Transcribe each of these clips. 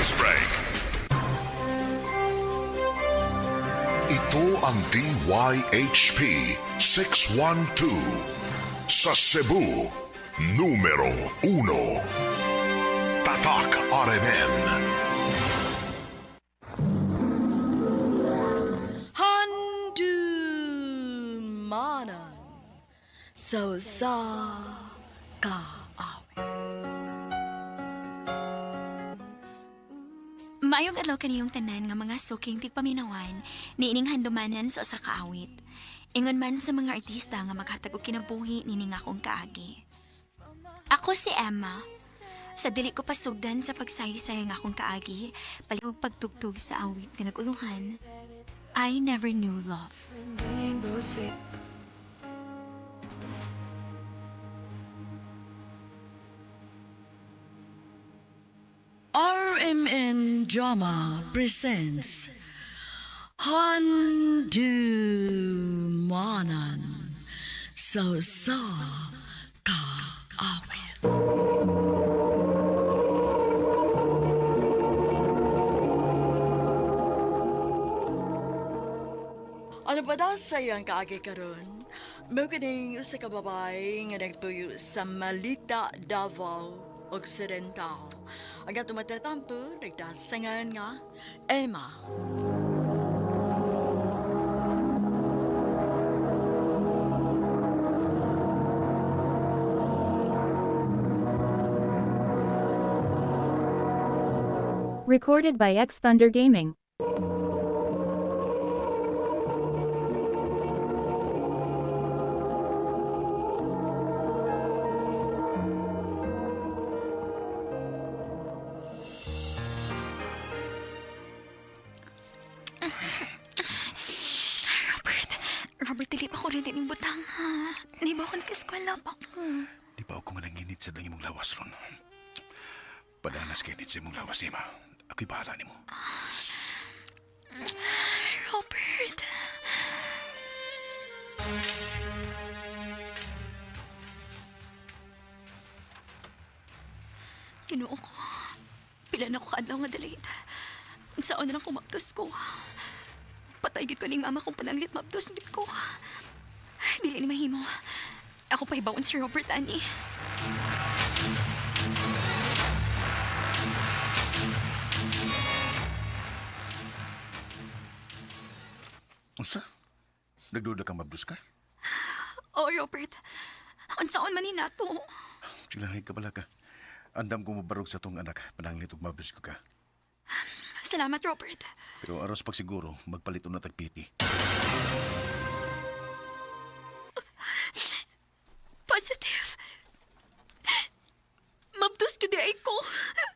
News Break. Ito ang DYHP 612 sa Cebu, numero 1. Tatak RMN. Handumanan sa kaawi. Maayong adlaw kaniyong tanan nga mga suking tigpaminawan niining handumanan sa usa ka awit. Ingon man sa mga artista nga maghatag og kinabuhi nining akong kaagi. Ako si Emma. Sa dili ko pasugdan sa pagsaysay nga akong kaagi, palihog pagtugtog sa awit nga naguluhan. I never knew love. RMN Drama presents Handumanan so sa kaawi. Ano ba daw sayang kaagi karon? Mo sa kababay nga nagtuyo sa Malita, Davao Occidental. Nga, Emma. Recorded by X Thunder Gaming. Nag-eskwela pa ko? Di ba ako nga nanginit sa dangin mong lawas ron? Padanas kay nit sa imong lawas, Emma. Ako'y bahala ni mo. Robert. Kinuo ko. Pila na ko kaadlaw nga dalit. Ang saan na lang kumaptos ko. Patay gid ko ning mama kong pananglit maptos gid ko. Dili ni mahimo. Ako pa hibawon si Robert ani. Unsa? Nagduda ka mabdus ka? Oh, Robert. Ang saan man ni nato. Silahay ka pala ka. Andam ko mabarog sa tong anak. Pananglit og mabdus ko ka. Salamat, Robert. Pero aros pag siguro, magpalit na tagpiti.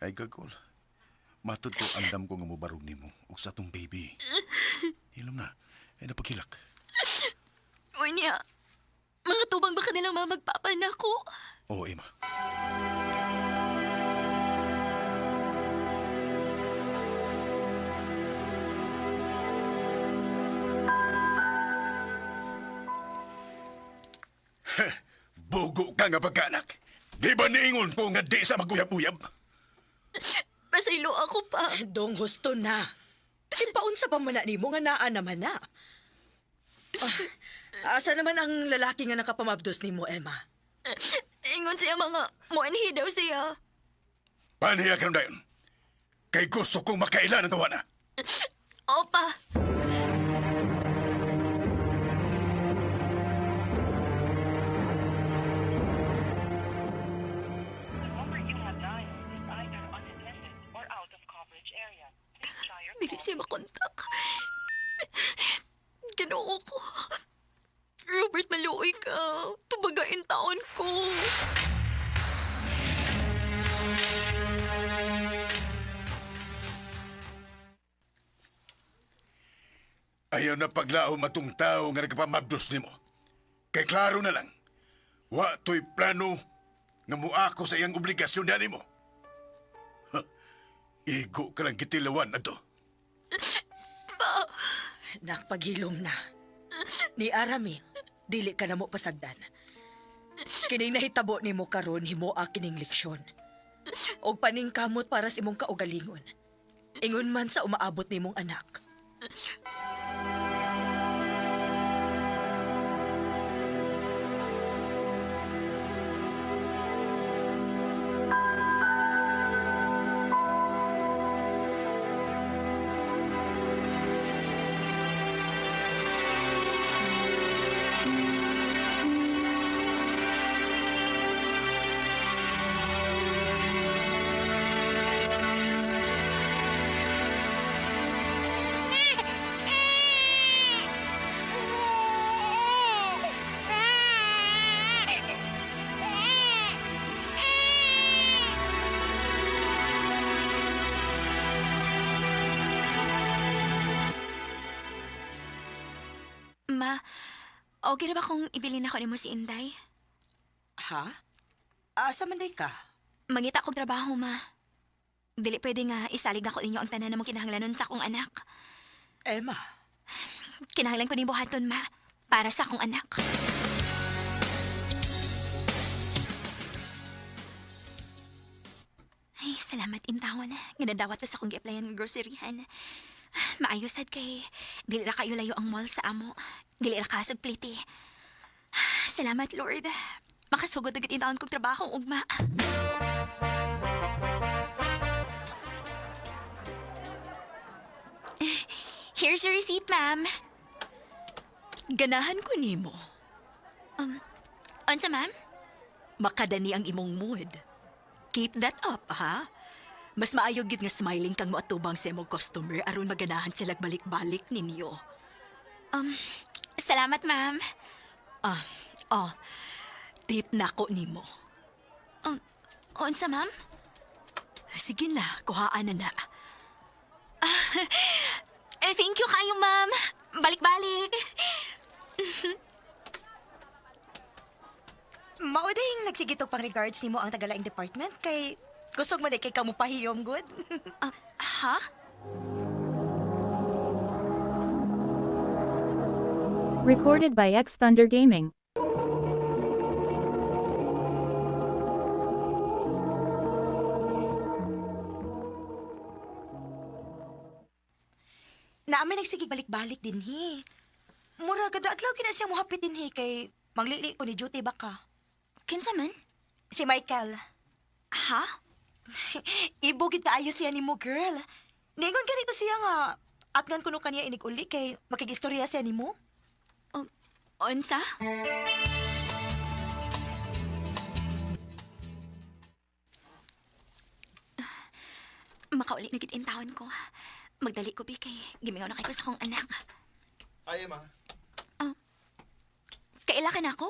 Ay gagol. Matod ko andam ko nga mubarog nimo ug sa tong baby. Hilom na. Ay napagilak. O niya, mga tubang baka nilang mamagpapan ako. Oo, Emma. Bogo ka nga pagkanak. Di ba niingon ko nga di sa maguyab-uyab? Pasaylo ako pa. Dong gusto na. Ipaunsa pa man na nimo nga naa naman na. Ah, asa naman ang lalaki nga nakapamabdos nimo, Emma? Ingon siya mga muanhi daw siya. Paniya ka dayon. Kay gusto kong makailan ang tawana. Opa. The siya makontak. Ginoo ko. Robert, maluoy ka. Tubagain taon ko. Ayaw na paglao matong tao nga nagpamabdos nimo. Kay klaro na lang, wa to'y plano nga muako sa iyang obligasyon na nimo. Igo ka lang kitilawan na to. Nakpaghilom na. Ni Arami, dili ka na mo pasagdan. Kining nahitabo nimo karon himo kining leksyon. Og paning kamot para sa imong kaugalingon. Ingon man sa umaabot nimong anak. Ma, okay na ba kung ibilin ako ni mo si Inday? Ha? Asa man ka? Mangita kong trabaho, ma. Dili pwede nga isalig ako ninyo ang tanan na mong kinahanglanon sa akong anak. Emma, Kinahanglan ko ni buhaton, ma. Para sa akong anak. Ay, salamat intawan na. Nga nadawat ko sa akong gi-applyan ng groceryhan. Maayos sad kay dili ra kayo layo ang mall sa amo. Dili ra kasag pliti. Salamat, Lord. Makasugod agad intawan kong trabaho, ugma. Here's your receipt, ma'am. ganahan ko nimo. Unsa, ma'am? Makadani ang imong mood. Keep that up, ha? Mas maayo gid nga smiling kang moatubang sa imong customer aron maganahan sila balik-balik ninyo. Salamat, ma'am. Ah, oh, tip na ko nimo. Unsa, ma'am? Sige na, kuhaan na na. Eh, thank you kayo, ma'am. Balik-balik. Mauding nagsigitog pang regards nimo ang tagalaing department kay kusog man kay kamo pahiyom good. Ah, ha? Recorded by X Thunder Gaming. Naamay nagsigig balik-balik din hi. Mura gada adlaw kina siya mohapit din hi kay manglili ko ni duty baka. Kinsa man? Si Michael. Ha? Ibugid kaayo siya nimo girl. Ningon ganito siya nga atngan kuno kaniya inig uli kay makigistorya siya nimo. Unsa? Makauli na gid intawon ko. Magdali ko bi kay gimingaw na kay ko sa akong anak. Ay, ma. Kaila ka na ako?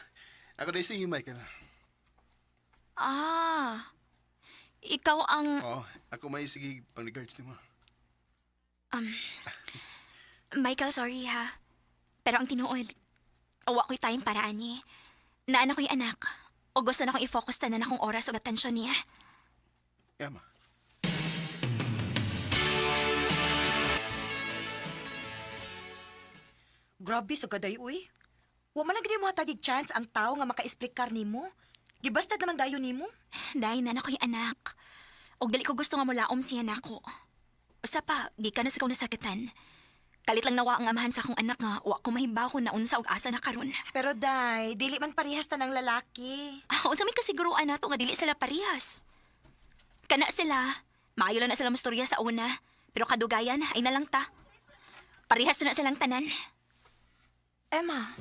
Ako na si Michael. Ah. Ikaw ang Oo, ako may sige pang regards ni mo. Michael, sorry ha. Pero ang tinuod, awa ko'y tayong paraan ni. Naanak ko'y anak. O gusto na akong i-focus tanan akong oras o atensyon niya. Yeah, ma. Grabe sa gaday uy. Wa man lang mo hatagig chance ang tao nga maka-explicar nimo. Gibastad naman dayon nimo. Dahil na ko'y anak. Og dali ko gusto nga mulaom siya nako. Usa pa, di ka na sa nasakitan. Kalit lang nawa ang amahan sa akong anak nga, wa ko mahibaw kung naunsa og asa na karon. Pero day, dili man parehas ta ng lalaki. Ah, unsa may kasiguruan nato nga dili sila parehas. Kana sila, maayo lang na sila mastorya sa una, pero kadugayan ay nalang ta. Parehas na silang tanan. Emma,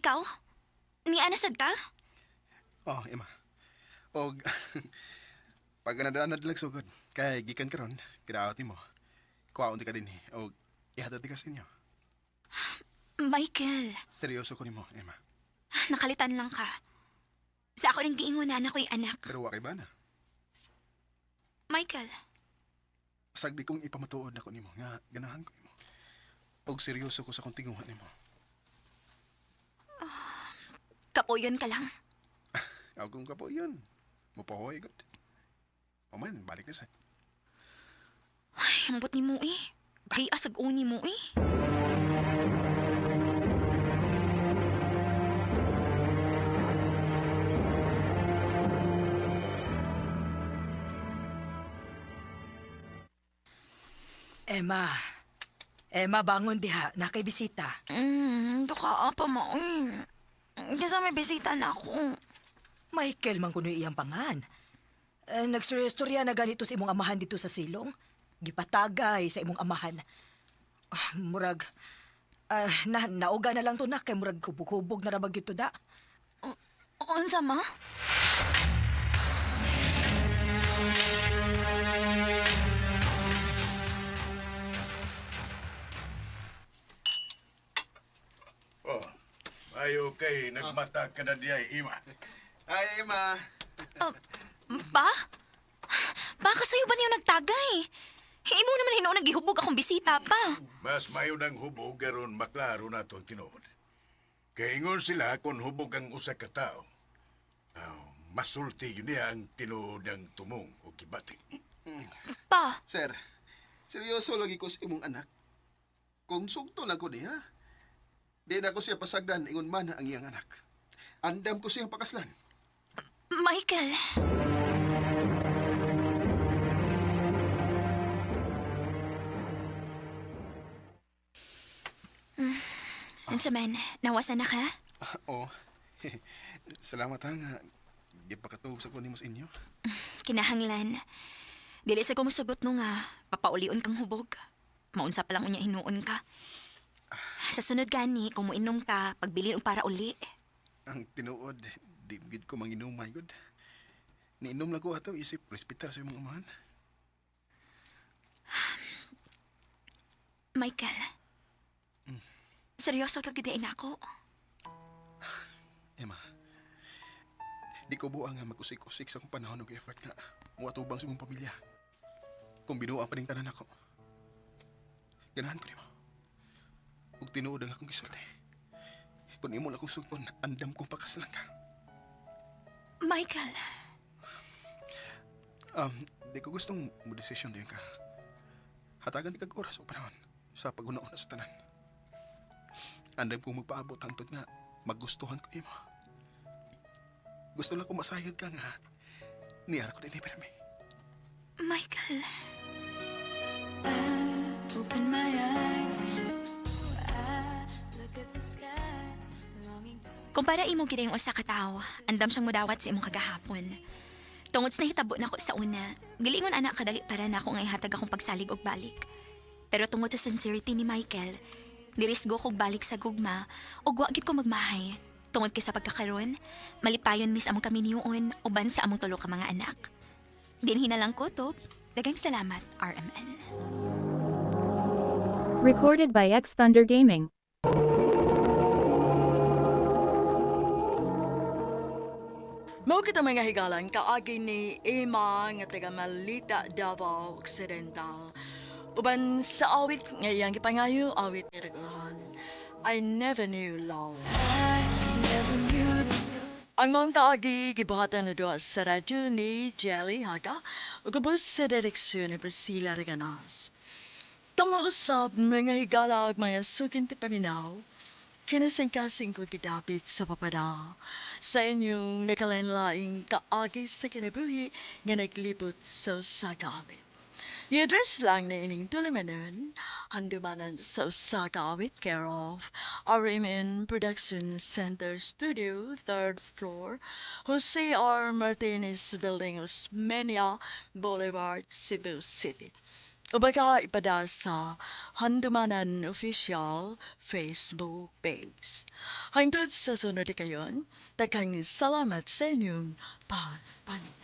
Ikaw? Ni anasad ka? Oh, Emma. Og, pag nadaan na lang sugod, kay gikan karon, kinaawat mo. Kuwaon di ka din eh. Og, ihatod di ka sa inyo. Michael, Seryoso ko ni mo, Emma. nakalitan lang ka. Sa ako nang giingon na ako'y anak. Pero wa kay bana. Michael, Sagdi kong ipamatuod ako nimo nga ganahan ko nimo. Og seryoso ko sa kong tinguhan nimo. Kapuyon ka lang. Ako kung kapo yun. Mupahoy gud. O man, balik na sa. Ay, pakihambot ni mo eh. Bahay asag uni mo eh. Emma. Emma, bangon diha. Nakay bisita. Hmm, duka pa mo eh. Kasi may bisita na ako. Michael man kuno iyang pangan. Eh, Nagstorya-storya na ganito sa imong amahan dito sa silong. Gipatagay sa imong amahan. Ah, murag, ah, na, nauga na lang to na kay murag kubog-kubog na rabag ito da. Unsa ma? Ayo kay nagmata ka na diay, Ima. Ay, Ima. Ba? Baka sa'yo ba niyo nagtagay? Imo naman hinoon nagihubog akong bisita pa. Mas mayo ng hubog garon maklaro na ang tinuod. Kaingon sila kung hubog ang usa ka tao. Oh, masulti yun niya ang tinuod ng tumong o kibating. Pa, Sir, seryoso lagi ko sa imong anak. Kung sugto lang ko niya, di na ko siya pasagdan ingon man ang iyang anak. Andam ko siyang pakaslan. Michael. Mm. Unsa man, nawasan na ka? Oo. Salamat ha nga. Di pa katulog sa kunin mo sa inyo. Kinahanglan. Dili sa kumusugot no nga, papaulion kang hubog. Maunsa pa lang unya hinuon ka. Sa sunod gani, kung muinom ka, pagbilin og para uli. Ang tinuod, di gid ko manginom, my God. Niinom lang ko ato, isip, respetar sa imong amahan. Michael. Seryoso ka gidain ako. Emma, di ko buang nga magkusik-kusik sa akong panahon ng effort nga muatubang sa imong pamilya. Kung binuang pa rin tanan ako. Ganahan ko nimo. Ug tinuod ang akong gisulti. Kung imo lang akong sugpon, andam kong pakaslan ka. Michael. Um, di ko gustong mo desisyon din ka. Hatagan di kag oras o panahon sa pag-una-una sa tanan. Andam kong magpaabot hangtod nga magustuhan ko nimo. Gusto lang ko masayod ka nga. Niyara ko din ni Perme. Michael. Open my eyes. Para imo gid yung usa ka tawo, andam siyang mudawat sa imong kagahapon. Tungod sa nahitabo nako sa una, gilingon anak kadali para nako nga ihatag akong pagsalig og balik. Pero tungod sa sincerity ni Michael, dirisgo kog balik sa gugma ug wa gid ko magmahay. Tungod kay sa pagkakaroon, malipayon mis among kami niyoon uban sa among tulo ka mga anak. Dinhi na lang ko to. Dagang salamat, RMN. Recorded by X Thunder Gaming. Mao kita mga higalan kaagi ni Emma nga taga Malita Davao Occidental. Uban sa awit ngayang gipangayo awit ni. I never knew love. Ang mga kaagi gibuhatan na doon sa radyo ni Jelly Haga ug ubos sa direksyon ni Priscilla Reganas. Tama usab mga higala ug mga sukin ti paminaw. Kinasingkasing ko gidapit sa papada sa inyong nakalanlaing kaagi sa kinabuhi nga naglibot sa sagawit. I-address lang na ining tulimanon, handumanan sa Usagawit care of RMN Production Center Studio, 3rd floor, Jose R. Martinez Building, Osmeña Boulevard, Cebu City. O baka ipada sa Handumanan Official Facebook page. Hangtod sa sunod kayon, takang salamat sa inyong pagpaninag.